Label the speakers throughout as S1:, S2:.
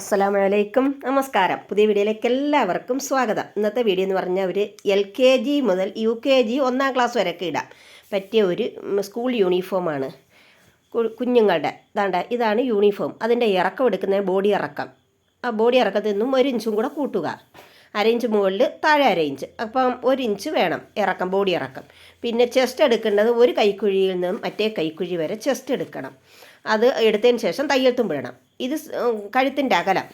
S1: അസ്സലാമു അലൈക്കും നമസ്കാരം. പുതിയ വീഡിയോയിലേക്ക് എല്ലാവർക്കും സ്വാഗതം. ഇന്നത്തെ വീഡിയോ എന്ന് പറഞ്ഞാൽ ഒരു എൽ കെ ജി മുതൽ യു കെ ജി ഒന്നാം ക്ലാസ് വരെയൊക്കെ ഇടാം. പറ്റിയ ഒരു സ്കൂൾ യൂണിഫോമാണ് കുഞ്ഞുങ്ങളുടെ. ഇതാണ്ട ഇതാണ് യൂണിഫോം. അതിന്റെ ഇറക്കം എടുക്കുന്ന ബോഡി ഇറക്കം. ആ ബോഡി ഇറക്കത്തിൽ നിന്നും ഒരു ഇഞ്ചും കൂടെ കൂട്ടുക. അര ഇഞ്ച് മുകളിൽ താഴെ അര ഇഞ്ച്. അപ്പം ഒരു ഇഞ്ച് വേണം ഇറക്കം ബോഡി ഇറക്കം. പിന്നെ ചെസ്റ്റ് എടുക്കേണ്ടത് ഒരു കൈക്കുഴിയിൽ നിന്നും മറ്റേ കൈക്കുഴി വരെ ചെസ്റ്റ് എടുക്കണം. അത് എടുത്തതിന് ശേഷം തയ്യൽ തുമ്പിടണം ഇത് കഴുത്തിന്റെ അകലം.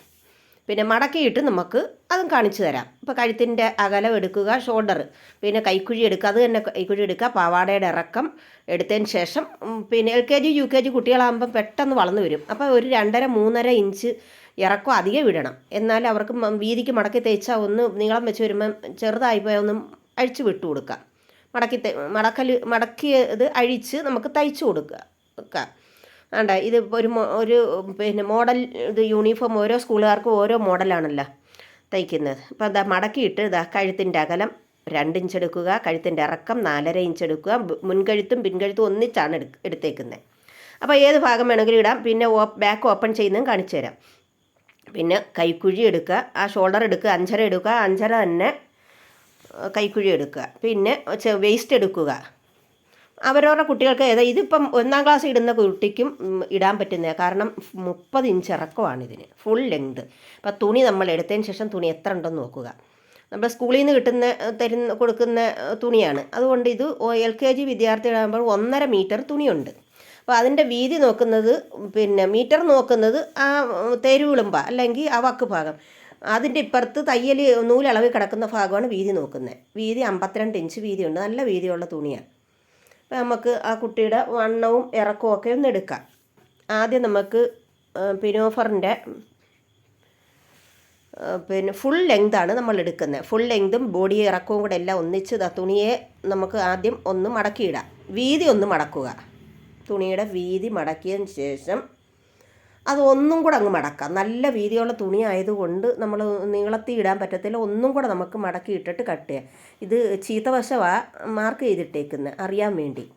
S1: പിന്നെ മടക്കിയിട്ട് നമുക്ക് അതും കാണിച്ചു തരാം. ഇപ്പോൾ കഴുത്തിന്റെ അകലം എടുക്കുക ഷോൾഡർ പിന്നെ കൈക്കുഴി എടുക്കുക അത് തന്നെ കൈക്കുഴി എടുക്കുക. പാവാടയുടെ ഇറക്കം എടുത്തതിന് ശേഷം പിന്നെ L K G U K G കുട്ടികളാകുമ്പം പെട്ടെന്ന് വളർന്നു വരും. അപ്പോൾ ഒരു രണ്ടര മൂന്നര ഇഞ്ച് ഇറക്കം അധികം വിടണം. എന്നാൽ അവർക്ക് വീതിക്ക് മടക്കി തേച്ചാൽ ഒന്ന് നീളം വെച്ച് വരുമ്പം ചെറുതായി പോയാൽ ഒന്ന് അഴിച്ചു വിട്ടു കൊടുക്കുക മടക്കി മടക്കൽ മടക്കിയത് അഴിച്ച് നമുക്ക് തയ്ച്ചു കൊടുക്കുക ആണ്ട ഇത് ഒരു ഒരു പിന്നെ മോഡൽ ഇത് യൂണിഫോം ഓരോ സ്കൂളുകാർക്കും ഓരോ മോഡലാണല്ലോ തയ്ക്കുന്നത്. അപ്പോൾ അതാ മടക്കിയിട്ട് ഇതാ കഴുത്തിന്റെ അകലം രണ്ട് ഇഞ്ച് എടുക്കുക കഴുത്തിന്റെ ഇറക്കം നാലര ഇഞ്ച് എടുക്കുക മുൻകഴുത്തും പിൻകഴുത്തും ഒന്നിച്ചാണ് എടു എടുത്തേക്കുന്നത് അപ്പോൾ ഏത് ഭാഗം വേണമെങ്കിലും ഇടാം പിന്നെ ബാക്ക് ഓപ്പൺ ചെയ്യുന്നതും കാണിച്ചു തരാം. പിന്നെ കൈക്കുഴി എടുക്കുക ആ ഷോൾഡർ എടുക്കുക അഞ്ചര എടുക്കുക അഞ്ചര തന്നെ കൈക്കുഴി എടുക്കുക. പിന്നെ വേസ്റ്റ് എടുക്കുക. അവരവരുടെ കുട്ടികൾക്ക് ഏതാ ഇതിപ്പം ഒന്നാം ക്ലാസ് ഇടുന്ന കുട്ടിക്കും ഇടാൻ പറ്റുന്ന കാരണം മുപ്പത് ഇഞ്ച് ഇറക്കമാണ് ഇതിന്. ഫുൾ ലെങ്ത് അപ്പം തുണി നമ്മൾ എടുത്തതിന് ശേഷം തുണി എത്ര ഉണ്ടെന്ന് നോക്കുക. നമ്മൾ സ്കൂളിൽ നിന്ന് കിട്ടുന്ന തരുന്ന കൊടുക്കുന്ന തുണിയാണ്. അതുകൊണ്ട് ഇത് എൽ കെ ജി വിദ്യാർത്ഥികളാകുമ്പോൾ ഒന്നര മീറ്റർ തുണിയുണ്ട്. അപ്പോൾ അതിന്റെ വീതി നോക്കുന്നത് പിന്നെ മീറ്റർ നോക്കുന്നത് ആ തെരുവിളുമ്പ അല്ലെങ്കിൽ ആ വക്ക് ഭാഗം. അതിന്റെ ഇപ്പുറത്ത് തയ്യൽ നൂലളവിൽ കിടക്കുന്ന ഭാഗമാണ് വീതി നോക്കുന്നത്. വീതി അമ്പത്തിരണ്ട് ഇഞ്ച് വീതിയുണ്ട്. നല്ല വീതിയുള്ള തുണിയാണ്. നമുക്ക് ആ കുട്ടിയുടെ വണ്ണവും ഇറക്കവും ഒക്കെ ഒന്ന് എടുക്കാം. ആദ്യം നമുക്ക് പിനോഫറിന്റെ പിന്നെ ഫുൾ ലെങ്താണ് നമ്മൾ എടുക്കുന്നത്. ഫുൾ ലെങ്തും ബോഡി ഇറക്കവും കൂടെ എല്ലാം ഒന്നിച്ച് തുണിയെ നമുക്ക് ആദ്യം ഒന്ന് മടക്കിയിടാം. വീതി ഒന്ന് മടക്കുക. തുണിയുടെ വീതി മടക്കിയതിന് ശേഷം അത് ഒന്നും കൂടെ അങ്ങ് മടക്കാം. നല്ല വീതിയുള്ള തുണി ആയതുകൊണ്ട് നമ്മൾ നീളത്തിൽ ഇടാൻ പറ്റത്തില്ല. ഒന്നും കൂടെ നമുക്ക് മടക്കി ഇട്ടിട്ട് കട്ട് ചെയ്യാം. ഇത് ചീത്ത വശമാണ് മാർക്ക് ചെയ്തിട്ടേക്കുന്നത് അറിയാൻ വേണ്ടി.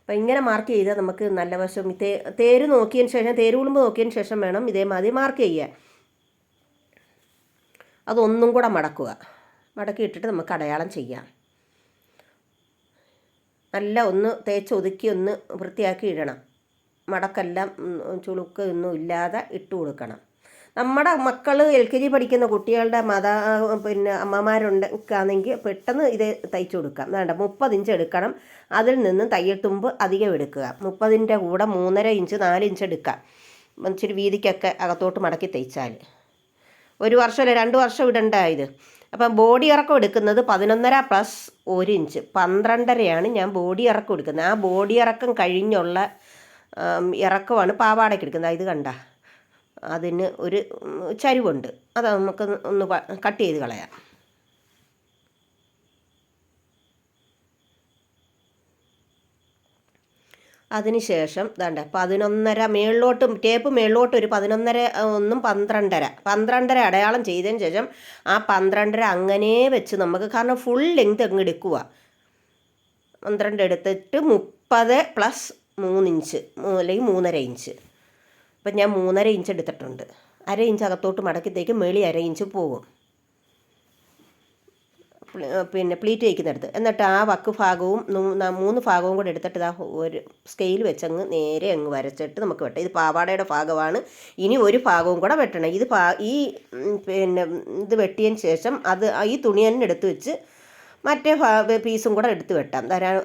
S1: അപ്പം ഇങ്ങനെ മാർക്ക് ചെയ്താൽ നമുക്ക് നല്ല വശം. തേ തേര് നോക്കിയതിന് ശേഷം തേര് കുളുമ്പ് നോക്കിയതിന് ശേഷം വേണം ഇതേമാതിരി മാർക്ക് ചെയ്യാൻ. അതൊന്നും കൂടെ മടക്കുക. മടക്കി ഇട്ടിട്ട് നമുക്ക് അടയാളം ചെയ്യാം. നല്ല ഒന്ന് തേച്ച് ഒതുക്കി ഒന്ന് വൃത്തിയാക്കി ഇടണം. മടക്കെല്ലാം ചുളുക്ക് ഒന്നും ഇല്ലാതെ ഇട്ട് കൊടുക്കണം. നമ്മുടെ മക്കൾ എൽ കെ ജി പഠിക്കുന്ന കുട്ടികളുടെ മത പിന്നെ അമ്മമാരുണ്ടെങ്കിൽ പെട്ടെന്ന് ഇത് തയ്ച്ചു കൊടുക്കാം. വേണ്ട മുപ്പത് ഇഞ്ച് എടുക്കണം. അതിൽ നിന്ന് തയ്യൽ തുമ്പ് അധികം എടുക്കുക. മുപ്പതിന്റെ കൂടെ മൂന്നര ഇഞ്ച് നാല് ഇഞ്ച് എടുക്കാം ഇച്ചിരി വീതിക്കൊക്കെ അകത്തോട്ട് മടക്കി തയ്ച്ചാൽ. ഒരു വർഷമല്ല? രണ്ട് വർഷം ഇടണ്ട ഇത്. അപ്പം ബോഡി ഇറക്കം എടുക്കുന്നത് പതിനൊന്നര പ്ലസ് ഒരു ഇഞ്ച്. പന്ത്രണ്ടരയാണ് ഞാൻ ബോഡി ഇറക്കം എടുക്കുന്നത്. ആ ബോഡി ഇറക്കം കഴിഞ്ഞുള്ള ഇറക്കമാണ് പാവാടയ്ക്ക് എടുക്കുന്നത്. ഇത് കണ്ട. അതിന് ഒരു ചരിവുണ്ട്. അത് നമുക്ക് ഒന്ന് കട്ട് ചെയ്ത് കളയാം. അതിനുശേഷം ദാണ്ട പതിനൊന്നര മേളിലോട്ടും ടേപ്പ് മേളിലോട്ട് ഒരു പതിനൊന്നര ഒന്നും പന്ത്രണ്ടര. പന്ത്രണ്ടര അടയാളം ചെയ്തതിന് ശേഷം ആ പന്ത്രണ്ടര അങ്ങനെ വെച്ച് നമുക്ക് കാരണം ഫുൾ ലെങ്ത് അങ്ങ് എടുക്കുക പന്ത്രണ്ട് എടുത്തിട്ട് മുപ്പത് പ്ലസ് മൂന്നിഞ്ച് അല്ലെങ്കിൽ മൂന്നര ഇഞ്ച് അപ്പം ഞാൻ മൂന്നര ഇഞ്ച് എടുത്തിട്ടുണ്ട്. അര ഇഞ്ച് അകത്തോട്ട് മടക്കിത്തേക്ക് മേളി അര ഇഞ്ച് പോകും പിന്നെ പ്ലീറ്റ് വയ്ക്കുന്നിടത്ത് എന്നിട്ട് ആ വക്ക് ഭാഗവും മൂന്ന് ഭാഗവും കൂടെ എടുത്തിട്ട് ഇതാ ഒരു സ്കെയിൽ വെച്ചങ്ങ് നേരെ അങ്ങ് വരച്ചിട്ട് നമുക്ക് വെട്ടാം. ഇത് പാവാടയുടെ ഭാഗമാണ്. ഇനി ഒരു ഭാഗവും കൂടെ വെട്ടണം. ഇത് ഈ പിന്നെ ഇത് വെട്ടിയതിന് ശേഷം അത് ഈ തുണി തന്നെ എടുത്ത് വെച്ച് മറ്റേ പീസും കൂടെ എടുത്ത് വെട്ടാം.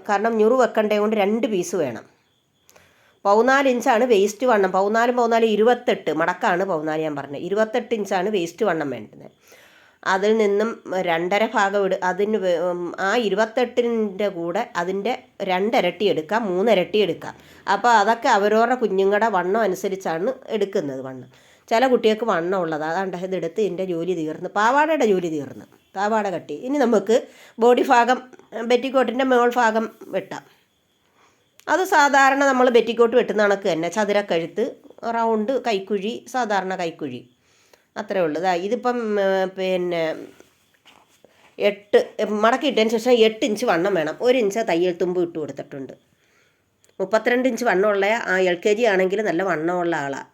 S1: കാരണം ഞുറു വെക്കണ്ടേ കൊണ്ട് രണ്ട് പീസ് വേണം. പതിനാല് ഇഞ്ചാണ് വേസ്റ്റ് വണ്ണം. പതിനാലും പതിനാല് ഇരുപത്തെട്ട്. മടക്കാണ് പതിനാല് ഞാൻ പറഞ്ഞത്. ഇരുപത്തെട്ട് ഇഞ്ചാണ് വേസ്റ്റ് വണ്ണം വേണ്ടത് അതിൽ നിന്നും രണ്ടര ഭാഗം ഇട അതിന് ആ ഇരുപത്തെട്ടിന്റെ കൂടെ അതിന്റെ രണ്ടിരട്ടി എടുക്കാം മൂന്നിരട്ടി എടുക്കാം. അപ്പോൾ അതൊക്കെ അവരവരുടെ കുഞ്ഞുങ്ങളുടെ വണ്ണം അനുസരിച്ചാണ് എടുക്കുന്നത് വണ്ണം. ചില കുട്ടികൾക്ക് വണ്ണം ഉള്ളത്. അതാണ്ട് ഇതെടുത്ത് ഇതിന്റെ ജോലി തീർന്നു. പാവാടയുടെ ജോലി തീർന്നു. പാവാട കട്ടി. ഇനി നമുക്ക് ബോഡി ഭാഗം ബെറ്റിക്കോട്ടിന്റെ മേൾ ഭാഗം വെട്ടാം. അത് സാധാരണ നമ്മൾ ബെറ്റിക്കോട്ട് വെട്ടുന്ന കണക്ക് തന്നെ. ചതുരക്കഴുത്ത് റൗണ്ട് കൈക്കുഴി സാധാരണ കൈക്കുഴി. അത്രേ ഉള്ളൂ. ദാ ഇതിപ്പം പിന്നെ എട്ട് മടക്കിയിട്ടതിന് ശേഷം എട്ട് ഇഞ്ച് വണ്ണം വേണം. ഒരു ഇഞ്ച് തയ്യൽ തുമ്പ് ഇട്ട് കൊടുത്തിട്ടുണ്ട്. മുപ്പത്തിരണ്ട് ഇഞ്ച് വണ്ണമുള്ള ആ എൽ കെ ജി ആണെങ്കിൽ നല്ല വണ്ണമുള്ള ആളാണ്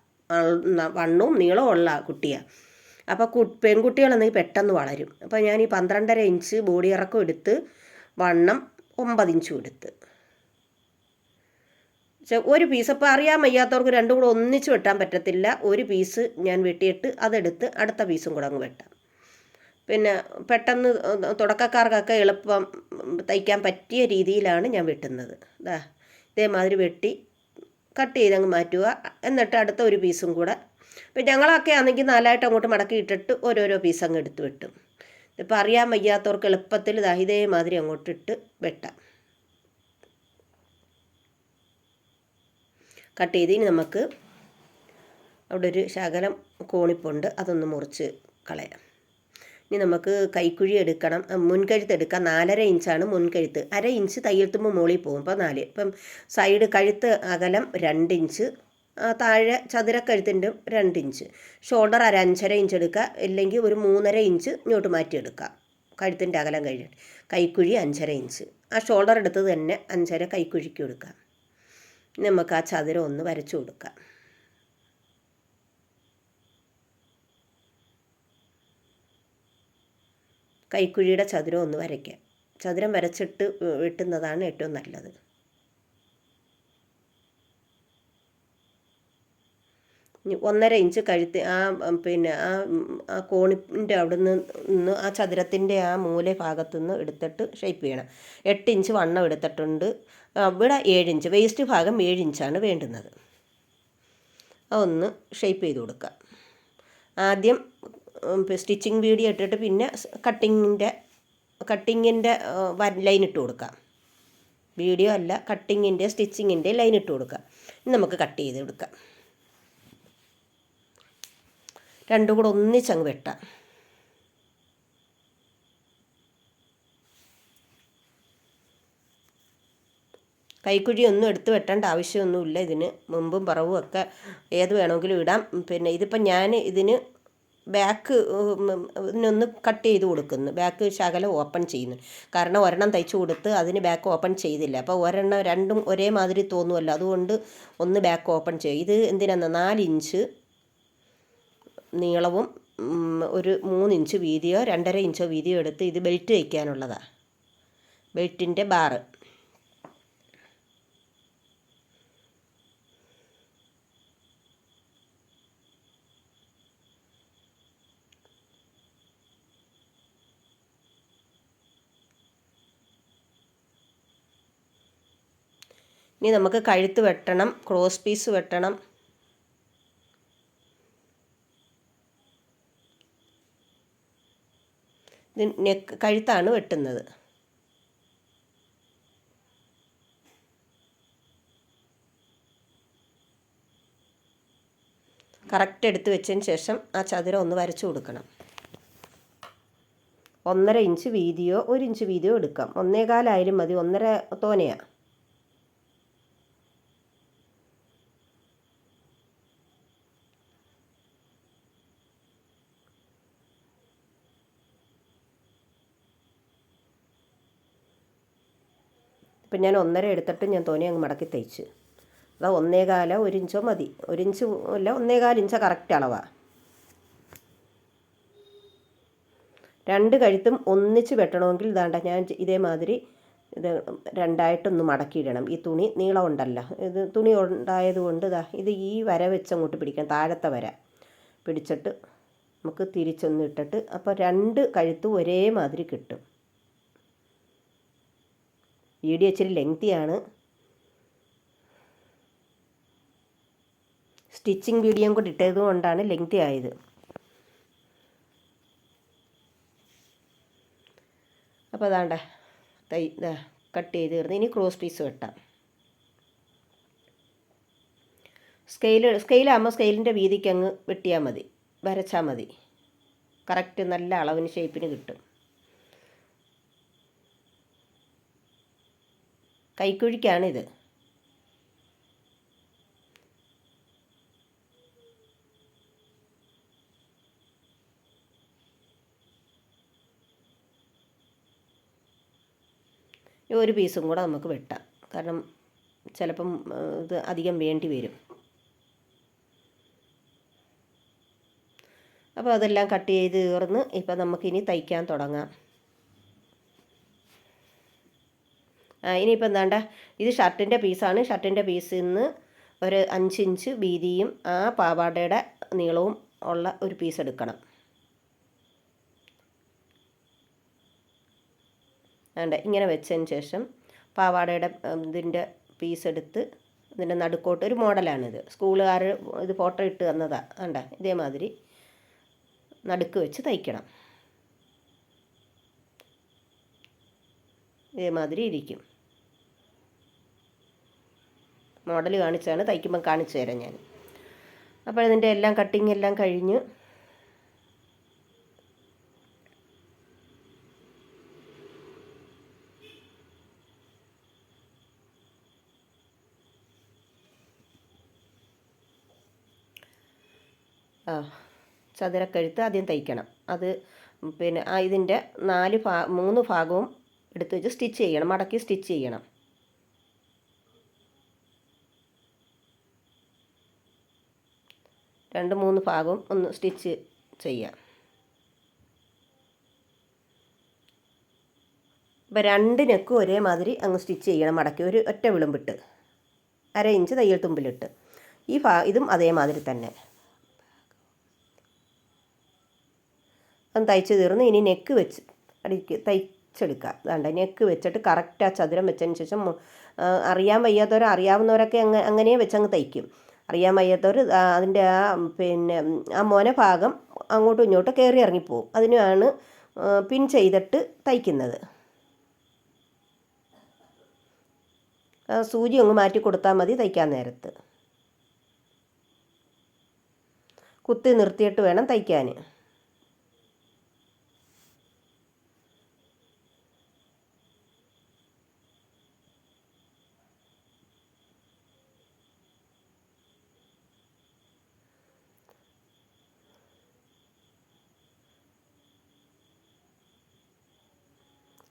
S1: വണ്ണവും നീളവും ഉള്ള കുട്ടിയാണ് അപ്പോൾ കു പെൺകുട്ടികളെന്നെങ്കിൽ പെട്ടെന്ന് വളരും. അപ്പോൾ ഞാൻ ഈ പന്ത്രണ്ടര ഇഞ്ച് ബോഡി ഇറക്കം എടുത്ത് വണ്ണം ഒമ്പത് ഇഞ്ചും എടുത്ത്. ഒരു പീസ് അപ്പോൾ അറിയാൻ വയ്യാത്തവർക്ക് രണ്ടും കൂടെ ഒന്നിച്ച് വെട്ടാൻ പറ്റത്തില്ല. ഒരു പീസ് ഞാൻ വെട്ടിയിട്ട് അതെടുത്ത് അടുത്ത പീസും കൂടെ അങ്ങ് വെട്ടാം. പിന്നെ പെട്ടെന്ന് തുടക്കക്കാർക്കൊക്കെ എളുപ്പം തയ്ക്കാൻ പറ്റിയ രീതിയിലാണ് ഞാൻ വെട്ടുന്നത്. ഇതാ ഇതേമാതിരി വെട്ടി കട്ട് ചെയ്ത് അങ്ങ് മാറ്റുക. എന്നിട്ട് അടുത്ത ഒരു പീസും കൂടെ ഇപ്പം ഞങ്ങളൊക്കെ ആണെങ്കിൽ നാലായിട്ട് അങ്ങോട്ട് മടക്കി ഇട്ടിട്ട് ഓരോരോ പീസ് അങ്ങ് എടുത്ത് വെട്ടും. ഇപ്പം അറിയാൻ വയ്യാത്തവർക്ക് എളുപ്പത്തിൽ ഇതാ ഇതേമാതിരി അങ്ങോട്ടിട്ട് വെട്ടാം. കട്ട് ചെയ്ത് ഇനി നമുക്ക് അവിടെ ഒരു ശകലം കോണിപ്പുണ്ട്. അതൊന്ന് മുറിച്ച് കളയാം. ഇനി നമുക്ക് കൈക്കുഴി എടുക്കണം. മുൻകഴുത്ത് എടുക്കാം. നാലര ഇഞ്ചാണ് മുൻകഴുത്ത്. അര ഇഞ്ച് തയ്യൽത്തുമ്പോൾ മുകളിൽ പോകും. അപ്പോൾ നാല് ഇപ്പം സൈഡ് കഴുത്ത് അകലം രണ്ട് ഇഞ്ച്. താഴെ ചതുരക്കഴുത്തിന്റെ രണ്ട് ഇഞ്ച്. ഷോൾഡർ അര അഞ്ചര ഇഞ്ച് എടുക്കുക. ഇല്ലെങ്കിൽ ഒരു മൂന്നര ഇഞ്ച് ഇങ്ങോട്ട് മാറ്റിയെടുക്കാം കഴുത്തിന്റെ അകലം കഴിഞ്ഞിട്ട്. കൈക്കുഴി അഞ്ചര ഇഞ്ച്. ആ ഷോൾഡർ എടുത്തത് തന്നെ അഞ്ചര കൈക്കുഴിക്ക് കൊടുക്കാം നമുക്ക് ആ ചതുരം ഒന്ന് വരച്ചു കൊടുക്കാം. കൈക്കുഴിയുടെ ചതുരം ഒന്ന് വരയ്ക്കാം. ചതുരം വരച്ചിട്ട് വെട്ടുന്നതാണ് ഏറ്റവും നല്ലത്. ഒന്നര ഇഞ്ച് കഴുത്ത് ആ പിന്നെ ആ ആ കോണിന്റെ അവിടെ നിന്ന് ആ ചതുരത്തിന്റെ ആ മൂല ഭാഗത്തു നിന്ന് എടുത്തിട്ട് ഷേപ്പ് ചെയ്യണം. എട്ട് ഇഞ്ച് വണ്ണം എടുത്തിട്ടുണ്ട്. ഇവിടെ ഏഴ് ഇഞ്ച് വേസ്റ്റ് ഭാഗം ഏഴ് ഇഞ്ചാണ് വേണ്ടുന്നത്. അതൊന്ന് ഷേപ്പ് ചെയ്ത് കൊടുക്കുക ആദ്യം സ്റ്റിച്ചിങ് വീഡിയോ ഇട്ടിട്ട് പിന്നെ കട്ടിങ്ങിന്റെ കട്ടിങ്ങിന്റെ ലൈൻ ഇട്ട് കൊടുക്കാം. വീഡിയോ അല്ല കട്ടിങ്ങിന്റെ സ്റ്റിച്ചിങ്ങിന്റെ ലൈൻ ഇട്ട് കൊടുക്കാം. നമുക്ക് കട്ട് ചെയ്ത് കൊടുക്കാം രണ്ടും കൂടെ ഒന്നിച്ചങ്ങ് വെട്ട. കൈക്കുഴി ഒന്നും എടുത്ത് വെട്ടേണ്ട ആവശ്യമൊന്നുമില്ല ഇതിന്. മുമ്പും പറവും ഒക്കെ ഏത് വേണമെങ്കിലും ഇടാം. പിന്നെ ഇതിപ്പം ഞാൻ ഇതിന് ബാക്ക് ഇതിനൊന്ന് കട്ട് ചെയ്ത് കൊടുക്കുന്നു. ബാക്ക് ശകലം ഓപ്പൺ ചെയ്യുന്നു. കാരണം ഒരെണ്ണം തയ്ച്ചു കൊടുത്ത് അതിന് ബാക്ക് ഓപ്പൺ ചെയ്തില്ല. അപ്പോൾ ഒരെണ്ണം രണ്ടും ഒരേ മാതിരി തോന്നുമല്ലോ അതുകൊണ്ട് ഒന്ന് ബാക്ക് ഓപ്പൺ ചെയ്യും. ഇത് എന്തിനാന്ന്? നാലിഞ്ച് നീളവും ഒരു മൂന്ന് ഇഞ്ച് വീതിയോ രണ്ടര ഇഞ്ചോ വീതിയോ എടുത്ത് ഇത് ബെൽറ്റ് വയ്ക്കാനുള്ളതാണ് ബെൽറ്റിന്റെ ബാറ്. ഇനി നമുക്ക് കഴുത്ത് വെട്ടണം ക്രോസ് പീസ് വെട്ടണം. നെക്ക് കഴുത്താണ് വെട്ടുന്നത്. കറക്റ്റ് എടുത്ത് വെച്ചതിന് ശേഷം ആ ചതുരം ഒന്ന് വരച്ചു കൊടുക്കണം. ഒന്നര ഇഞ്ച് വീതിയോ ഒരു ഇഞ്ച് വീതിയോ എടുക്കാം. ഒന്നേകാലായാലും മതി. ഒന്നര തോനെയാണ് ഇപ്പം ഞാൻ ഒന്നര എടുത്തിട്ട് ഞാൻ തോനെ അങ്ങ് മടക്കി തയ്ച്ച് അതാ ഒന്നേകാല ഒരു ഇഞ്ചോ മതി. ഒരു ഇഞ്ച് അല്ല ഒന്നേകാൽ ഇഞ്ച കറക്റ്റ് അളവാണ് രണ്ട് കഴുത്തും ഒന്നിച്ച് വെട്ടണമെങ്കിൽ ഇതാണ്ട ഞാൻ ഇതേമാതിരി ഇത് രണ്ടായിട്ടൊന്ന് മടക്കിയിടണം. ഈ തുണി നീളം ഉണ്ടല്ലോ. ഇത് തുണി ഉണ്ടായത് കൊണ്ട് ഇതാ ഇത് ഈ വര വെച്ച് അങ്ങോട്ട് പിടിക്കണം താഴത്തെ വര. പിടിച്ചിട്ട് നമുക്ക് തിരിച്ചൊന്ന് ഇട്ടിട്ട് അപ്പോൾ രണ്ട് കഴുത്തും ഒരേമാതിരി കിട്ടും. വീഡിയോ ഇച്ചിരി ലെങ്തിയാണ്. സ്റ്റിച്ചിങ് വീഡിയോയും കൂടി ഇട്ടത് കൊണ്ടാണ് ലെങ്തി ആയത്. അപ്പോൾ അതാണ്ട തൈ കട്ട് ചെയ്ത് തീർന്ന്. ഇനി ക്രോസ് പീസ് വെട്ടാം. സ്കെയിൽ സ്കെയിലാകുമ്പോൾ സ്കെയിലിന്റെ വീതിക്ക് അങ്ങ് വെട്ടിയാൽ മതി. വരച്ചാൽ മതി. കറക്റ്റ് നല്ല അളവിന് ഷേപ്പിന് കിട്ടും. കൈക്കുഴിക്കാണിത്. ഒരു പീസും കൂടെ നമുക്ക് വെട്ടാം. കാരണം ചിലപ്പം ഇത് അധികം വേണ്ടി വരും. അപ്പോൾ അതെല്ലാം കട്ട് ചെയ്ത് തീർന്ന് ഇപ്പം നമുക്കിനി തയ്ക്കാൻ തുടങ്ങാം ആ ഇനിയിപ്പോൾ എന്താണ്ട? ഇത് ഷർട്ടിന്റെ പീസാണ് ഷർട്ടിന്റെ പീസിൽ നിന്ന് ഒരു അഞ്ച് ഇഞ്ച് വീതിയും ആ പാവാടയുടെ നീളവും ഉള്ള ഒരു പീസ് എടുക്കണം. വേണ്ട ഇങ്ങനെ വെച്ചതിന് ശേഷം പാവാടയുടെ ഇതിന്റെ പീസ് എടുത്ത് ഇതിന്റെ നടുക്കോട്ട് ഒരു മോഡലാണിത്. സ്കൂളുകാർ ഇത് ഫോട്ടോ ഇട്ട് തന്നതാണ് വേണ്ട ഇതേമാതിരി നടുക്ക് വെച്ച് തയ്ക്കണം. ഇതേമാതിരി ഇരിക്കും. മോഡൽ കാണിച്ചാണ് തയ്ക്കുമ്പോൾ കാണിച്ചു തരാം ഞാൻ. അപ്പോൾ ഇതിന്റെ എല്ലാം കട്ടിങ് എല്ലാം കഴിഞ്ഞ് ആ ചതുരക്കഴുത്ത് ആദ്യം തയ്ക്കണം. അത് പിന്നെ ഇതിന്റെ നാല് ഭാ മൂന്ന് ഭാഗവും എടുത്ത് വെച്ച് സ്റ്റിച്ച് ചെയ്യണം മടക്കി സ്റ്റിച്ച് ചെയ്യണം. രണ്ട് മൂന്ന് ഭാഗവും ഒന്ന് സ്റ്റിച്ച് ചെയ്യാം. അപ്പോൾ രണ്ട് നെക്കും ഒരേമാതിരി അങ്ങ് സ്റ്റിച്ച് ചെയ്യണം. മടക്കി ഒരു ഒറ്റ വിളുമ്പിട്ട്. അര ഇഞ്ച് തയ്യൽ തുമ്പിലിട്ട്. ഈ ഭാ ഇതും അതേമാതിരി തന്നെ. അത് തയ്ച്ച് തീർന്ന് ഇനി നെക്ക് വെച്ച് അടിക്ക് തയ്ച്ചെടുക്കുക അതാണ്ട് നെക്ക് വെച്ചിട്ട് കറക്റ്റ് ആ ചതുരം വെച്ചതിന് ശേഷം അറിയാൻ വയ്യാത്തവരോ അറിയാവുന്നവരൊക്കെ അങ്ങ് അങ്ങനെ വെച്ചങ്ങ് തയ്ക്കും. അറിയാൻ വയ്യാത്തവർ അതിന്റെ ആ പിന്നെ ആ മോന ഭാഗം അങ്ങോട്ടും ഇങ്ങോട്ടും കയറി ഇറങ്ങിപ്പോവും. അതിനാണ് പിൻ ചെയ്തിട്ട് തയ്ക്കുന്നത്. സൂചി ഒന്ന് മാറ്റി കൊടുത്താൽ മതി തയ്ക്കാൻ നേരത്ത്. കുത്തി നിർത്തിയിട്ട് വേണം തയ്ക്കാൻ.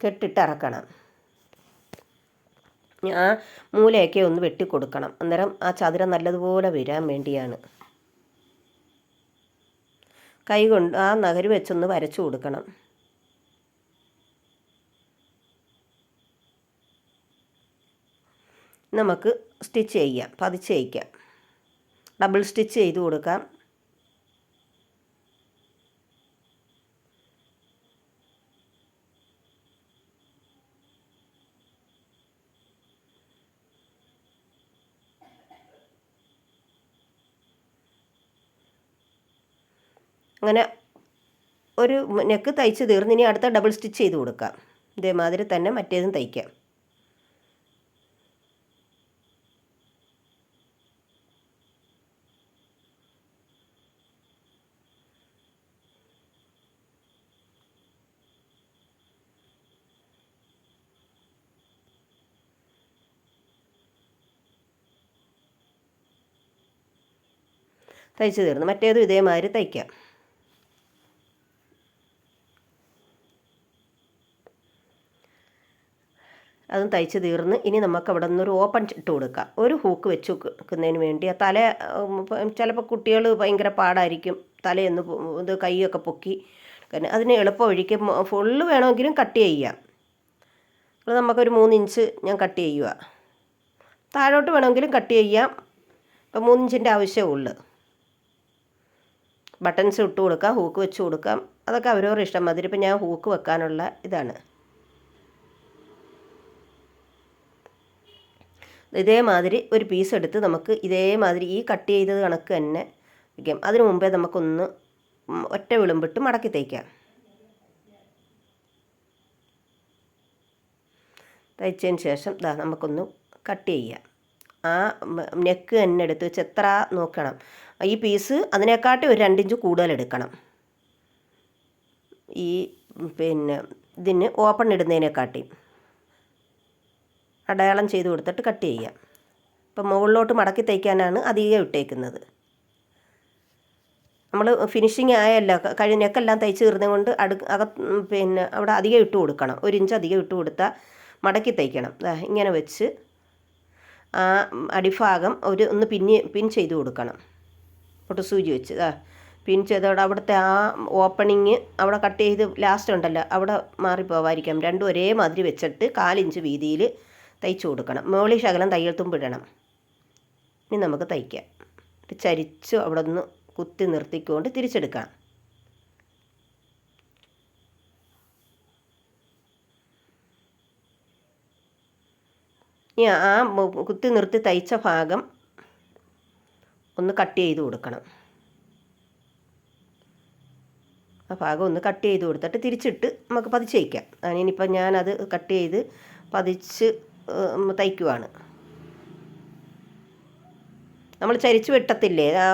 S1: കെട്ടിട്ട് ഇറക്കണം ആ മൂലയൊക്കെ ഒന്ന് വെട്ടിക്കൊടുക്കണം. അന്നേരം ആ ചതുരം നല്ലതുപോലെ വരാൻ വേണ്ടിയാണ്. കൈ കൊണ്ട് ആ നഗര് വെച്ചൊന്ന് വരച്ചു കൊടുക്കണം. നമുക്ക് സ്റ്റിച്ച് ചെയ്യാം പതിച്ച് തയ്ക്കാം. ഡബിൾ സ്റ്റിച്ച് ചെയ്ത് കൊടുക്കാം. അങ്ങനെ ഒരു നെക്ക് തയ്ച്ച് തീർന്ന് ഇനി അടുത്ത ഡബിൾ സ്റ്റിച്ച് ചെയ്ത് കൊടുക്കാം. ഇതേമാതിരി തന്നെ മറ്റേതും തയ്ക്കാം. തയ്ച്ചു തീർന്നു മറ്റേതും ഇതേമാതിരി തയ്ക്കാം. അതും തയ്ച്ച് തീർന്ന് ഇനി നമുക്ക് അവിടെ നിന്ന് ഒരു ഓപ്പൺ ഇട്ട് കൊടുക്കാം. ഒരു ഹൂക്ക് വെച്ച് വെക്കുന്നതിന് വേണ്ടി ആ തല ചിലപ്പോൾ കുട്ടികൾ ഭയങ്കര പാടായിരിക്കും. തലയൊന്ന് ഇത് കൈയൊക്കെ പൊക്കി അതിന് എളുപ്പം വഴിക്ക് ഫുള്ള് വേണമെങ്കിലും കട്ട് ചെയ്യാം. അത് നമുക്കൊരു മൂന്ന് ഇഞ്ച് ഞാൻ കട്ട് ചെയ്യുക. താഴോട്ട് വേണമെങ്കിലും കട്ട് ചെയ്യാം. ഇപ്പം മൂന്നിഞ്ചിന്റെ ആവശ്യമേ ഉള്ളൂ. ബട്ടൺസ് ഇട്ട് കൊടുക്കാം ഹൂക്ക് വെച്ച് കൊടുക്കാം. അതൊക്കെ അവരവരുടെ ഇഷ്ടം മതി ഇപ്പം ഞാൻ ഹൂക്ക് വെക്കാനുള്ള ഇതാണ്. ഇതേമാതിരി ഒരു പീസ് എടുത്ത് നമുക്ക് ഇതേമാതിരി ഈ കട്ട് ചെയ്തത് കണക്ക് തന്നെ വയ്ക്കാം അതിനു മുമ്പേ നമുക്കൊന്ന് ഒറ്റ വിളുമ്പിട്ട് മടക്കി തയ്ക്കാം തയ്ച്ചതിന് ശേഷം ദാ നമുക്കൊന്ന് കട്ട് ചെയ്യാം. ആ നെക്ക് തന്നെ എടുത്ത് വെച്ച് എത്ര നോക്കണം. ഈ പീസ് അതിനെക്കാട്ടി ഒരു രണ്ടിഞ്ച് കൂടുതൽ എടുക്കണം. ഈ പിന്നെ ഇതിന് ഓപ്പൺ ഇടുന്നതിനെക്കാട്ടി. അടയാളം ചെയ്ത് കൊടുത്തിട്ട് കട്ട് ചെയ്യാം. ഇപ്പം മുകളിലോട്ട് മടക്കി തയ്ക്കാനാണ് അധികം ഇട്ടേക്കുന്നത്. നമ്മൾ ഫിനിഷിങ് ആയല്ല. കഴിഞ്ഞ നെക്കെല്ലാം തയ്ച്ച് തീർന്നത് കൊണ്ട് അടു അക പിന്നെ അവിടെ അധികം ഇട്ട് കൊടുക്കണം. ഒരു ഇഞ്ച് അധികം ഇട്ട് കൊടുത്താൽ മടക്കി തയ്ക്കണം ഇങ്ങനെ വെച്ച് ആ അടിഭാഗം ഒരു ഒന്ന് പിന്നി പിൻ ചെയ്ത് കൊടുക്കണം. ഒട്ട് സൂചി വെച്ച്. ആ പിൻ ചെയ്തോടെ അവിടുത്തെ ആ ഓപ്പണിങ് അവിടെ കട്ട് ചെയ്ത് ലാസ്റ്റ് ഉണ്ടല്ലോ. അവിടെ മാറിപ്പോവാതിരിക്കാം രണ്ടും ഒരേ മാതിരി വെച്ചിട്ട് കാലിഞ്ച് വീതിയിൽ തയ്ച്ചു കൊടുക്കണം. മുകളിൽ ശകലം തയ്യൽ തുമ്പിടണം. ഇനി നമുക്ക് തയ്ക്കാം. ചരിച്ചു അവിടെ നിന്ന് കുത്തി നിർത്തിക്കൊണ്ട് തിരിച്ചെടുക്കാം. ഇനി ആ കുത്തി നിർത്തി തയ്ച്ച ഭാഗം ഒന്ന് കട്ട് ചെയ്ത് കൊടുക്കണം. ആ ഭാഗം ഒന്ന് കട്ട് ചെയ്ത് കൊടുത്തിട്ട് തിരിച്ചിട്ട് നമുക്ക് പതിച്ച് വയ്ക്കാം അതിനിപ്പോൾ ഞാനത് കട്ട് ചെയ്ത് പതിച്ച് തയ്ക്കുവാണ്. നമ്മൾ ചരിച്ച് വെട്ടത്തില്ലേ? ആ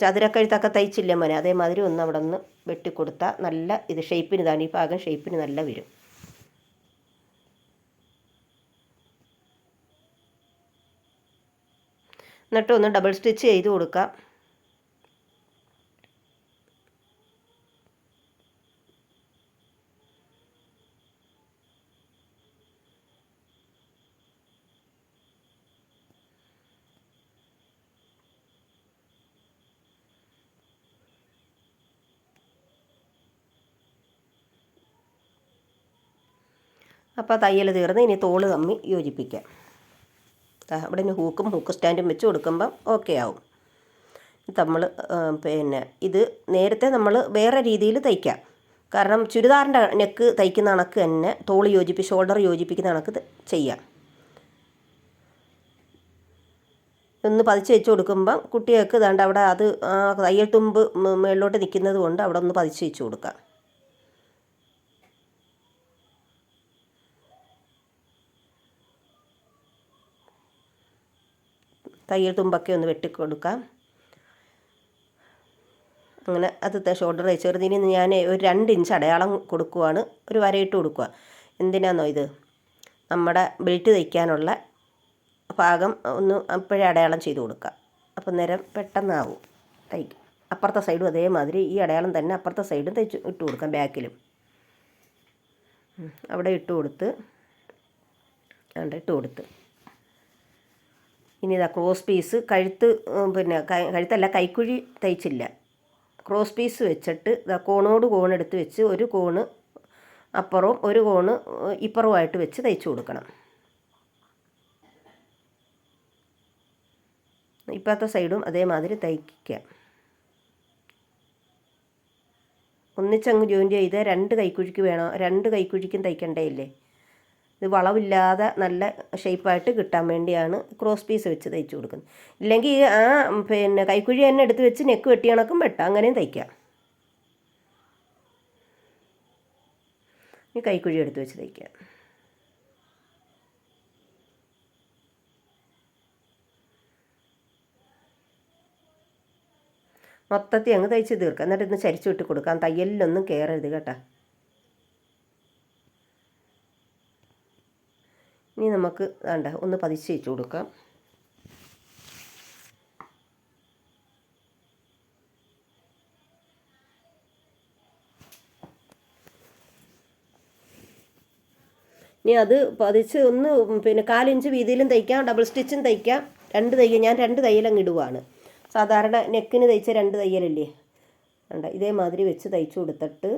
S1: ചതുരക്കഴുത്തൊക്കെ തയ്ച്ചില്ലേ മോനെ? അതേമാതിരി ഒന്ന് അവിടെ നിന്ന് വെട്ടിക്കൊടുത്താൽ നല്ല ഇത് ഷേപ്പിന് ഇതാണ്. ഈ ഭാഗം ഷേപ്പിന് നല്ല വരും. എന്നിട്ട് ഒന്ന് ഡബിൾ സ്റ്റിച്ച് ചെയ്ത് കൊടുക്കാം. അപ്പോൾ തയ്യൽ തീർന്ന് ഇനി തോൾ തമ്മി യോജിപ്പിക്കാം. അവിടെ ഇനി ഹൂക്കും ഹൂക്ക് സ്റ്റാൻഡും വെച്ച് കൊടുക്കുമ്പം ഓക്കെ ആവും. നമ്മൾ പിന്നെ ഇത് നേരത്തെ നമ്മൾ വേറെ രീതിയിൽ തയ്ക്കാം. കാരണം ചുരിദാറിന്റെ നെക്ക് തയ്ക്കുന്ന കണക്ക് തന്നെ തോൾ യോജിപ്പി ഷോൾഡർ യോജിപ്പിക്കുന്ന കണക്ക് ചെയ്യാം. ഒന്ന് പതിച്ച് വെച്ച് കൊടുക്കുമ്പം കുട്ടികൾക്ക് ദാണ്ട് അവിടെ അത് ആ തയ്യൽ തുമ്പ് മേളിലോട്ട് നിൽക്കുന്നത് കൊണ്ട് അവിടെ ഒന്ന് പതിച്ച് വെച്ച് കൊടുക്കാം. തയ്യൽ തുമ്പൊക്കെ ഒന്ന് വെട്ടിക്കൊടുക്കാം അങ്ങനെ അത് ഷോൾഡർ ചെറുതിന് ഞാൻ ഒരു രണ്ട് ഇഞ്ച് അടയാളം കൊടുക്കുവാണ്. ഒരു വരയിട്ട് കൊടുക്കുക എന്തിനാണെന്നോ ഇത്? നമ്മുടെ ബെൽറ്റ് തയ്ക്കാനുള്ള ഭാഗം ഒന്ന് അപ്പോഴേ അടയാളം ചെയ്ത് കൊടുക്കുക അപ്പം നേരം പെട്ടെന്നാവും. തയ്ക്കും അപ്പുറത്തെ സൈഡും അതേമാതിരി ഈ അടയാളം തന്നെ അപ്പുറത്തെ സൈഡും തയ്ച്ച് ഇട്ട് കൊടുക്കാം ബാക്കിലും. അവിടെ ഇട്ട് കൊടുത്ത്. അവിടെ ഇട്ട് കൊടുത്ത്. ഇനി ഇതാ ക്രോസ് പീസ് കഴുത്ത് പിന്നെ കഴുത്തല്ല കൈക്കുഴി തയ്ച്ചില്ല. ക്രോസ് പീസ് വെച്ചിട്ട് ഇതാ കോണോട് കോണെടുത്ത് വെച്ച് ഒരു കോണ് അപ്പുറവും ഒരു കോണ് ഇപ്പുറവുമായിട്ട് വെച്ച് തയ്ച്ചു കൊടുക്കണം. ഇപ്പോഴത്തെ സൈഡും അതേമാതിരി തയ്ക്കാം ഒന്നിച്ചങ്ങ് ജോയിൻ ചെയ്ത് രണ്ട് കൈക്കുഴിക്ക് വേണോ? രണ്ട് കൈക്കുഴിക്കും തയ്ക്കണ്ടേ ഇല്ലേ? ഇത് വളവില്ലാതെ നല്ല ഷേപ്പായിട്ട് കിട്ടാൻ വേണ്ടിയാണ് ക്രോസ് പീസ് വെച്ച് തയ്ച്ചു കൊടുക്കുന്നത്. ഇല്ലെങ്കിൽ ആ പിന്നെ കൈക്കുഴി തന്നെ എടുത്ത് വെച്ച് നെക്ക് വെട്ടി കണക്കും വെട്ടാം. അങ്ങനെയും തയ്ക്കാം. ഈ കൈക്കുഴി എടുത്ത് വെച്ച് തയ്ക്കാം. മൊത്തത്തിൽ അങ്ങ് തയ്ച്ച് തീർക്കാം. എന്നിട്ട് ഇന്ന് ചരിച്ചു വിട്ട് കൊടുക്കാം. തയ്യലിലൊന്നും കയറരുത് കേട്ടോ. നമുക്ക് വേണ്ട ഒന്ന് പതിച്ച് വെച്ച് കൊടുക്കാം. ഇനി അത് പതിച്ച് ഒന്ന് പിന്നെ കാലിഞ്ച് വീതിയിലും തയ്ക്കാം ഡബിൾ സ്റ്റിച്ചും തയ്ക്കാം. രണ്ട് തയ്യൽ ഞാൻ രണ്ട് തയ്യലങ്ങ് ഇടുവാണ്. സാധാരണ നെക്കിന് തയ്ച്ച രണ്ട് തയ്യലല്ലേ? വേണ്ട ഇതേമാതിരി വെച്ച് തയ്ച്ചു കൊടുത്തിട്ട്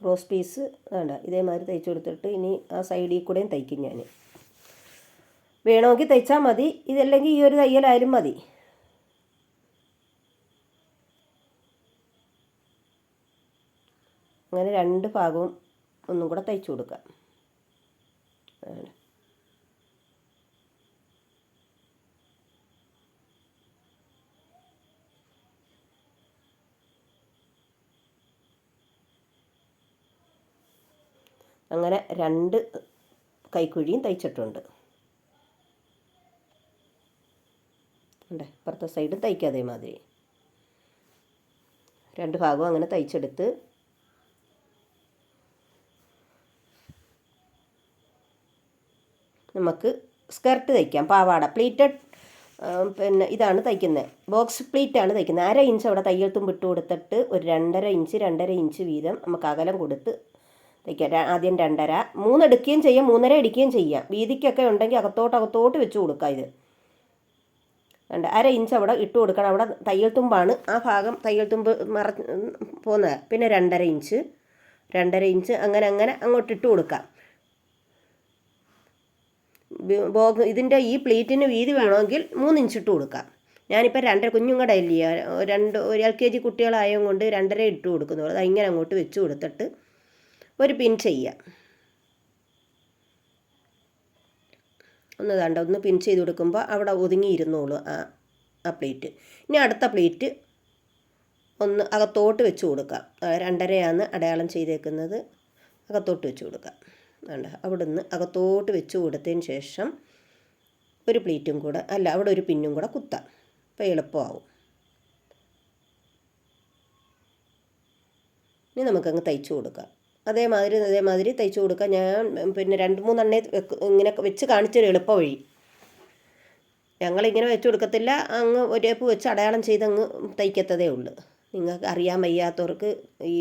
S1: ക്രോസ് പീസ് വേണ്ട. ഇതേമാതിരി തയ്ച്ചു കൊടുത്തിട്ട് ഇനി ആ സൈഡിൽ കൂടെയും തയ്ക്കും ഞാൻ വേണമെങ്കിൽ തയ്ച്ചാൽ മതി. ഇതല്ലെങ്കിൽ ഈ ഒരു തയ്യലായാലും മതി. അങ്ങനെ രണ്ട് ഭാഗവും ഒന്നും കൂടെ തയ്ച്ചു കൊടുക്കാം. അങ്ങനെ രണ്ട് കൈക്കുഴിയും തയ്ച്ചിട്ടുണ്ട്. ഉണ്ട് ഇപ്പുറത്തെ സൈഡ് തയ്ക്കുക അതേമാതിരി. രണ്ട് ഭാഗവും അങ്ങനെ തയ്ച്ചെടുത്ത് നമുക്ക് സ്കർട്ട് തയ്ക്കാം. പാവാട പ്ലീറ്റഡ് പിന്നെ ഇതാണ് തയ്ക്കുന്നത് ബോക്സ് പ്ലീറ്റാണ് തയ്ക്കുന്നത് അര ഇഞ്ച് അവിടെ തയ്യൽ തുമ്പിട്ട് കൊടുത്തിട്ട് ഒരു രണ്ടര ഇഞ്ച് രണ്ടര ഇഞ്ച് വീതം നമുക്ക് അകലം കൊടുത്ത് തയ്ക്കാം ര- ആദ്യം രണ്ടര. മൂന്നെടുക്കുകയും ചെയ്യാം മൂന്നര അടിക്കുകയും ചെയ്യാം. വീതിക്കൊക്കെ ഉണ്ടെങ്കിൽ അകത്തോട്ട് അകത്തോട്ട് വെച്ച് കൊടുക്കുക ഇത്. രണ്ട് അര ഇഞ്ച് അവിടെ ഇട്ട് കൊടുക്കണം. അവിടെ തയ്യൽ തുമ്പാണ്. ആ ഭാഗം തയ്യൽ തുമ്പ് മറ പോകുന്നത് പിന്നെ രണ്ടര ഇഞ്ച്. രണ്ടര ഇഞ്ച് അങ്ങനെ അങ്ങനെ അങ്ങോട്ട് ഇട്ട് കൊടുക്കാം ബോഗ് ഇതിന്റെ ഈ പ്ലേറ്റിന് വീതി വേണമെങ്കിൽ മൂന്ന് ഇഞ്ച് ഇട്ട് കൊടുക്കാം ഞാനിപ്പോൾ രണ്ടര കുഞ്ഞുങ്ങളുടെ ഇല്ല? രണ്ട് ഒരു എൽ കെ ജി കുട്ടികളായത് കൊണ്ട് രണ്ടര ഇട്ട് കൊടുക്കുന്നു അത് ഇങ്ങനെ അങ്ങോട്ട് വെച്ച് കൊടുത്തിട്ട് ഒരു പിൻ ചെയ്യാം ഒന്ന് കണ്ട ഒന്ന് പിൻ ചെയ്ത് കൊടുക്കുമ്പോൾ അവിടെ ഒതുങ്ങിയിരുന്നോളൂ ആ ആ പ്ലേറ്റ്. ഇനി അടുത്ത പ്ലേറ്റ് ഒന്ന് അകത്തോട്ട് വെച്ച് കൊടുക്കാം രണ്ടരയാണ് അടയാളം ചെയ്തേക്കുന്നത്. അകത്തോട്ട് വെച്ച് കൊടുക്കാം വേണ്ട അവിടെ നിന്ന് അകത്തോട്ട് വെച്ച് കൊടുത്തതിന് ശേഷം ഒരു പ്ലേറ്റും കൂടെ അല്ല അവിടെ ഒരു പിന്നും കൂടെ കുത്താം. അപ്പോൾ എളുപ്പമാവും. ഇനി നമുക്കങ്ങ് തയ്ച്ചു കൊടുക്കാം. അതേമാതിരി അതേമാതിരി തയ്ച്ചു കൊടുക്കുക ഞാൻ പിന്നെ രണ്ട് മൂന്നെണ്ണേ വെക്ക് ഇങ്ങനെ വെച്ച് കാണിച്ചൊരു എളുപ്പ വഴി. ഞങ്ങളിങ്ങനെ വെച്ച് കൊടുക്കത്തില്ല. അങ്ങ് ഒരേപ്പ് വെച്ച് അടയാളം ചെയ്ത് അങ്ങ് തയ്ക്കത്തതേ ഉള്ളൂ. നിങ്ങൾക്ക് അറിയാൻ വയ്യാത്തവർക്ക് ഈ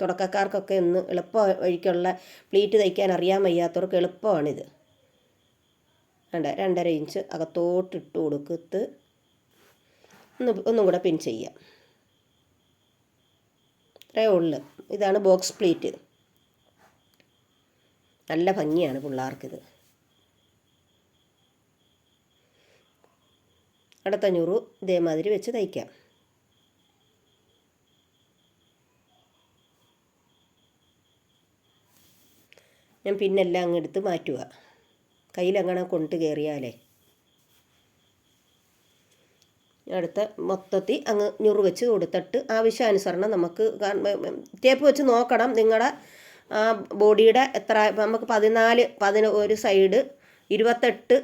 S1: തുടക്കക്കാർക്കൊക്കെ ഒന്ന് എളുപ്പ വഴിക്കുള്ള പ്ലീറ്റ് തയ്ക്കാൻ അറിയാൻ വയ്യാത്തവർക്ക് എളുപ്പമാണിത്. വേണ്ട രണ്ടര ഇഞ്ച് അകത്തോട്ട് ഇട്ട് കൊടുക്കത്ത് ഒന്ന് ഒന്നും കൂടെ പിൻ ചെയ്യാം. ഇത്രയേ ഉള്ളു. ഇതാണ് ബോക്സ് പ്ലേറ്റ് നല്ല ഭംഗിയാണ് പിള്ളേർക്കിത്. അടുത്ത ഞുറു ഇതേമാതിരി വെച്ച് തയ്ക്കാം. ഞാൻ പിന്നെല്ലാം അങ്ങ് എടുത്ത് മാറ്റുക. കയ്യിലങ്ങനെ കൊണ്ട് കയറിയാലേ. അടുത്ത മൊത്തത്തിൽ അങ്ങ് ഞുറു വെച്ച് കൊടുത്തിട്ട് ആവശ്യാനുസരണം നമുക്ക് ടേപ്പ് വെച്ച് നോക്കണം. നിങ്ങളുടെ ആ ബോഡിയുടെ എത്ര നമുക്ക് പതിനാല് പതിന ഒരു സൈഡ് ഇരുപത്തെട്ട്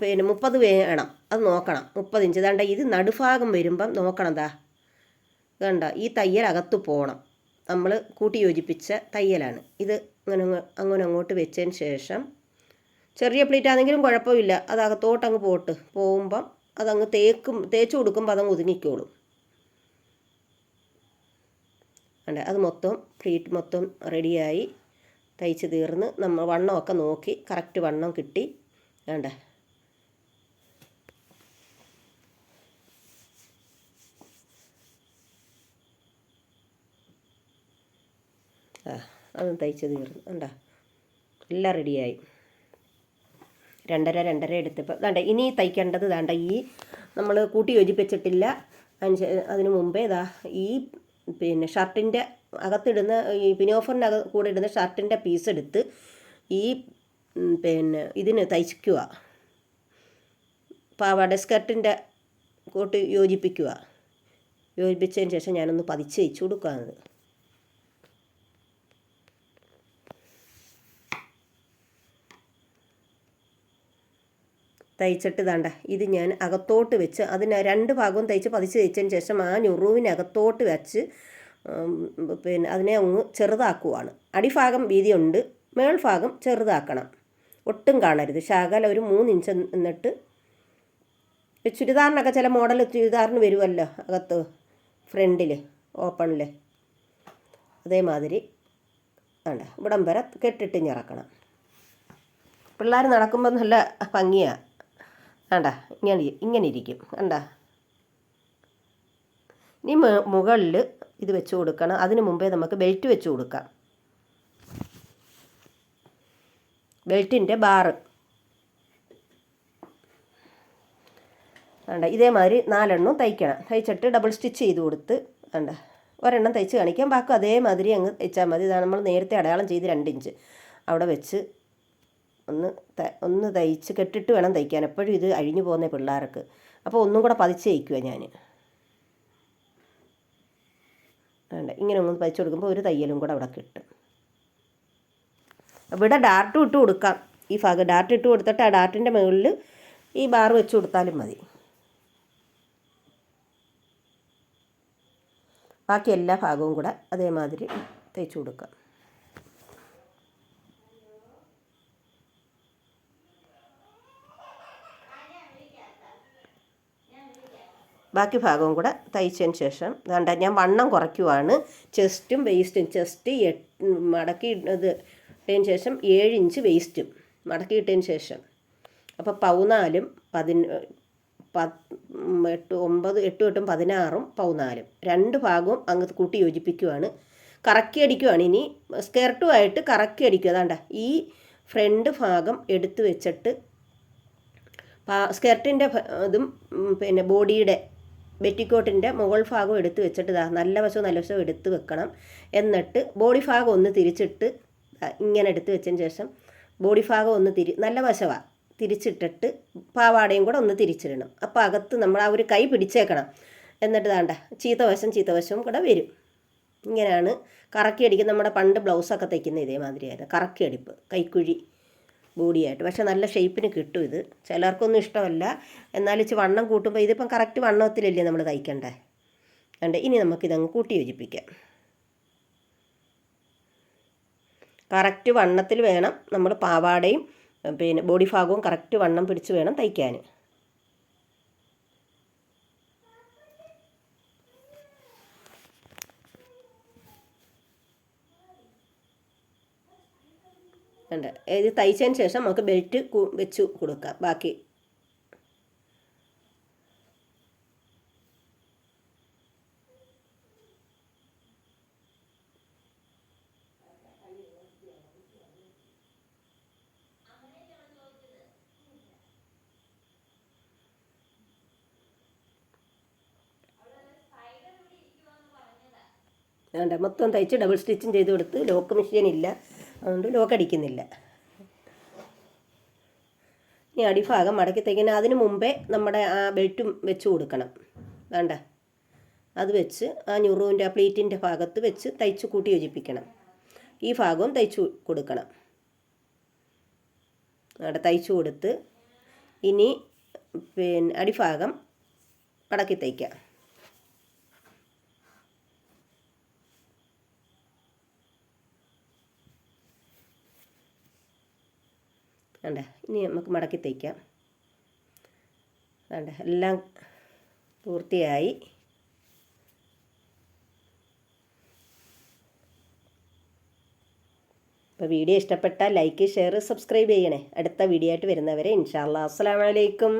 S1: പിന്നെ മുപ്പത് വേണം. അത് നോക്കണം. മുപ്പത് ഇഞ്ച് ദാണ്ട ഇത് നടുഭാഗം വരുമ്പം നോക്കണം ദാ. കണ്ട? ഈ തയ്യൽ അകത്ത് പോകണം നമ്മൾ കൂട്ടി യോജിപ്പിച്ച തയ്യലാണ്. ഇത് അങ്ങനെ അങ്ങ് അങ്ങനെ അങ്ങോട്ട് വെച്ചതിന് ശേഷം ചെറിയ പ്ലേറ്റ് ആണെങ്കിലും കുഴപ്പമില്ല. അത് അകത്തോട്ട് അങ്ങ് പോട്ട്. പോകുമ്പം അതങ്ങ് തേക്കും തേച്ച് കൊടുക്കുമ്പോൾ അതങ്ങ് ഒതുങ്ങിക്കോളും. അല്ല അത് മൊത്തം ഫ്രീറ്റ് മൊത്തം റെഡിയായി. തയ്ച്ച് തീർന്ന് നമ്മൾ വണ്ണമൊക്കെ നോക്കി കറക്റ്റ് വണ്ണം കിട്ടി. വേണ്ട ആ അതും തയ്ച്ച് തീർന്നു. വേണ്ട എല്ലാം റെഡിയായി. രണ്ടര രണ്ടര എടുത്തപ്പോൾ വേണ്ട ഇനി തയ്ക്കേണ്ടത് വേണ്ട ഈ നമ്മൾ കൂട്ടി യോജിപ്പിച്ചിട്ടില്ല. അഞ്ച് അതിന് മുമ്പേ ഇതാ ഈ പിന്നെ ഷർട്ടിന്റെ അകത്തിടുന്ന ഈ പിനോഫറിന്റെ അക കൂടെ ഇടുന്ന ഷർട്ടിന്റെ പീസ് എടുത്ത് ഈ പിന്നെ ഇതിന് തയ്ക്കുക പാവാട സ്കർട്ടിന്റെ കൂട്ടി യോജിപ്പിക്കുക യോജിപ്പിച്ചതിന് ശേഷം ഞാനൊന്ന് പതിച്ച് തയ്ച്ചു കൊടുക്കുകയാണത് തയ്ച്ചിട്ട് ദാണ്ട ഇത് ഞാൻ അകത്തോട്ട് വെച്ച് അതിന് രണ്ട് ഭാഗവും തയ്ച്ച് പതിച്ച് തയ്ച്ചതിന് ശേഷം ആ ഞുറുവിനകത്തോട്ട് വെച്ച് പിന്നെ അതിനെ അങ്ങ് ചെറുതാക്കുവാണ്. അടിഭാഗം വീതിയുണ്ട് മേൾഭാഗം ചെറുതാക്കണം. ഒട്ടും കാണരുത്. ശാഖല ഒരു മൂന്ന് ഇഞ്ച് എന്നിട്ട് ചുരിദാറിനൊക്കെ ചില മോഡൽ ചുരിദാറിന് വരുമല്ലോ അകത്ത് ഫ്രണ്ടിൽ ഓപ്പണിൽ അതേമാതിരി വേണ്ട ഇവിടം വരെ കെട്ടിട്ട് ഞെറക്കണം. പിള്ളേർ നടക്കുമ്പോൾ നല്ല ഭംഗിയാണ് കണ്ട ഇങ്ങനെ ഇങ്ങനെ ഇരിക്കും കണ്ട? ഇനി മുകളിൽ ഇത് വെച്ച് കൊടുക്കണം. അതിന് മുമ്പേ നമുക്ക് ബെൽറ്റ് വെച്ച് കൊടുക്കാം. ബെൽറ്റിന്റെ ബാറ് വേണ്ട ഇതേമാതിരി നാലെണ്ണം തയ്ക്കണം. തയ്ച്ചിട്ട് ഡബിൾ സ്റ്റിച്ച് ചെയ്ത് കൊടുത്ത് വേണ്ട ഒരെണ്ണം തയ്ച്ച് കാണിക്കാം. ബാക്കി അതേമാതിരി അങ്ങ് തയ്ച്ചാൽ മതി. ഇതാണ് നമ്മൾ നേരത്തെ അടയാളം ചെയ്ത് രണ്ട് ഇഞ്ച് അവിടെ വെച്ച് ഒന്ന് ഒന്ന് തയ്ച്ച് കെട്ടിട്ട് വേണം തയ്ക്കാൻ. എപ്പോഴും ഇത് അഴിഞ്ഞു പോകുന്ന പിള്ളേർക്ക്. അപ്പോൾ ഒന്നും കൂടെ പതിച്ച് തയ്ക്കുക ഞാൻ വേണ്ട ഇങ്ങനെ ഒന്ന് പതിച്ച് കൊടുക്കുമ്പോൾ ഒരു തയ്യലും കൂടെ അവിടെ കിട്ടും. ഇവിടെ ഡാർട്ട് ഇട്ട് കൊടുക്കാം. ഈ ഭാഗം ഡാർട്ട് ഇട്ട് കൊടുത്തിട്ട് ആ ഡാർട്ടിന്റെ മുകളിൽ ഈ ബാർ വെച്ച് കൊടുത്താലും മതി. ബാക്കി എല്ലാ ഭാഗവും കൂടെ അതേമാതിരി തയ്ച്ചു കൊടുക്കാം. ബാക്കി ഭാഗവും കൂടെ തയ്ച്ചതിന് ശേഷം വേണ്ട ഞാൻ വണ്ണം കുറയ്ക്കുവാണ്. ചെസ്റ്റും വേസ്റ്റും ചെസ്റ്റ് മടക്കി ഇത് ഇട്ടതിന് ശേഷം ഏഴ് ഇഞ്ച് വേസ്റ്റും മടക്കി ഇട്ടതിന് ശേഷം. അപ്പോൾ പതിനാലും പതിന എട്ട് ഒമ്പത് എട്ടും എട്ടും പതിനാറും പതിനാലും രണ്ട് ഭാഗവും അങ്ങ് കൂട്ടി യോജിപ്പിക്കുവാണ്. കറക്കി അടിക്കുവാണ് ഇനി. സ്കേർട്ടുമായിട്ട് കറക്കി അടിക്കുക. അതാണ്ട ഈ ഫ്രണ്ട് ഭാഗം എടുത്തു വെച്ചിട്ട് സ്കേർട്ടിന്റെ ഇതും പിന്നെ ബോഡിയുടെ ബെറ്റിക്കോട്ടിന്റെ മുകൾ ഭാഗം എടുത്ത് വെച്ചിട്ട് ഇതാ നല്ല വശവും നല്ല വശവും എടുത്ത് വെക്കണം. എന്നിട്ട് ബോഡി ഭാഗം ഒന്ന് തിരിച്ചിട്ട് ഇങ്ങനെ എടുത്ത് വെച്ചതിന് ശേഷം ബോഡി ഭാഗം ഒന്ന് തിരി നല്ല വശമാണ് തിരിച്ചിട്ടിട്ട് പാവാടയും കൂടെ ഒന്ന് തിരിച്ചിടണം. അപ്പോൾ അകത്ത് നമ്മൾ ആ ഒരു കൈ പിടിച്ചേക്കണം. എന്നിട്ട് താണ്ട ചീത്ത വശം ചീത്ത വശവും കൂടെ വരും. ഇങ്ങനെയാണ് കറക്കി അടിക്കുന്ന നമ്മുടെ പണ്ട് ബ്ലൗസൊക്കെ തയ്ക്കുന്ന ഇതേമാതിരിയായിരുന്നു. കറക്കി അടിപ്പ് കൈക്കുഴി. ബോഡിയായിട്ട്. പക്ഷെ നല്ല ഷേപ്പിന് കിട്ടും ഇത്. ചിലർക്കൊന്നും ഇഷ്ടമല്ല. എന്നാൽ ഇച്ചിരി വണ്ണം കൂട്ടുമ്പോൾ ഇതിപ്പം കറക്റ്റ് വണ്ണത്തിലല്ലേ നമ്മൾ തയ്ക്കണ്ടേ? കണ്ട്? ഇനി നമുക്കിതങ്ങ് കൂട്ടി യോജിപ്പിക്കാം. കറക്റ്റ് വണ്ണത്തിൽ വേണം നമ്മൾ പാവാടയും പിന്നെ ബോഡി ഭാഗവും കറക്റ്റ് വണ്ണം പിടിച്ച് വേണം തയ്ക്കാൻ. ഉണ്ട്. ഇത് തയ്ച്ചതിന് ശേഷം നമുക്ക് ബെൽറ്റ് വെച്ചു കൊടുക്കാം. ബാക്കി വേണ്ട മൊത്തം തയ്ച്ച് ഡബിൾ സ്റ്റിച്ചും ചെയ്ത് കൊടുത്ത് ലോക്ക് മെഷീൻ ഇല്ല. അതുകൊണ്ട് ലോക്ക് അടിക്കുന്നില്ല. ഇനി അടിഭാഗം മടക്കി തയ്ക്കുന്ന അതിന് മുമ്പേ നമ്മുടെ ആ ബെൽറ്റും വെച്ച് കൊടുക്കണം. വേണ്ട. അത് വെച്ച് ആ ഞുറുവിന്റെ ആ പ്ലീറ്റിന്റെ ഭാഗത്ത് വെച്ച് തയ്ച്ച് കൂട്ടി യോജിപ്പിക്കണം. ഈ ഭാഗവും തയ്ച്ചു കൊടുക്കണം. അവിടെ തയ്ച്ചു കൊടുത്ത് ഇനി പിന്നെ അടിഭാഗം മടക്കി തയ്ക്കാം. വേണ്ട ഇനി നമുക്ക് മടക്കി തയ്ക്കാം വേണ്ട എല്ലാം പൂർത്തിയായി. അപ്പോൾ വീഡിയോ ഇഷ്ടപ്പെട്ടാൽ ലൈക്ക് ഷെയർ സബ്സ്ക്രൈബ് ചെയ്യണേ. അടുത്ത വീഡിയോ ആയിട്ട് വരുന്നവരെ ഇൻഷാല്ലാ അസ്സലാമലൈക്കും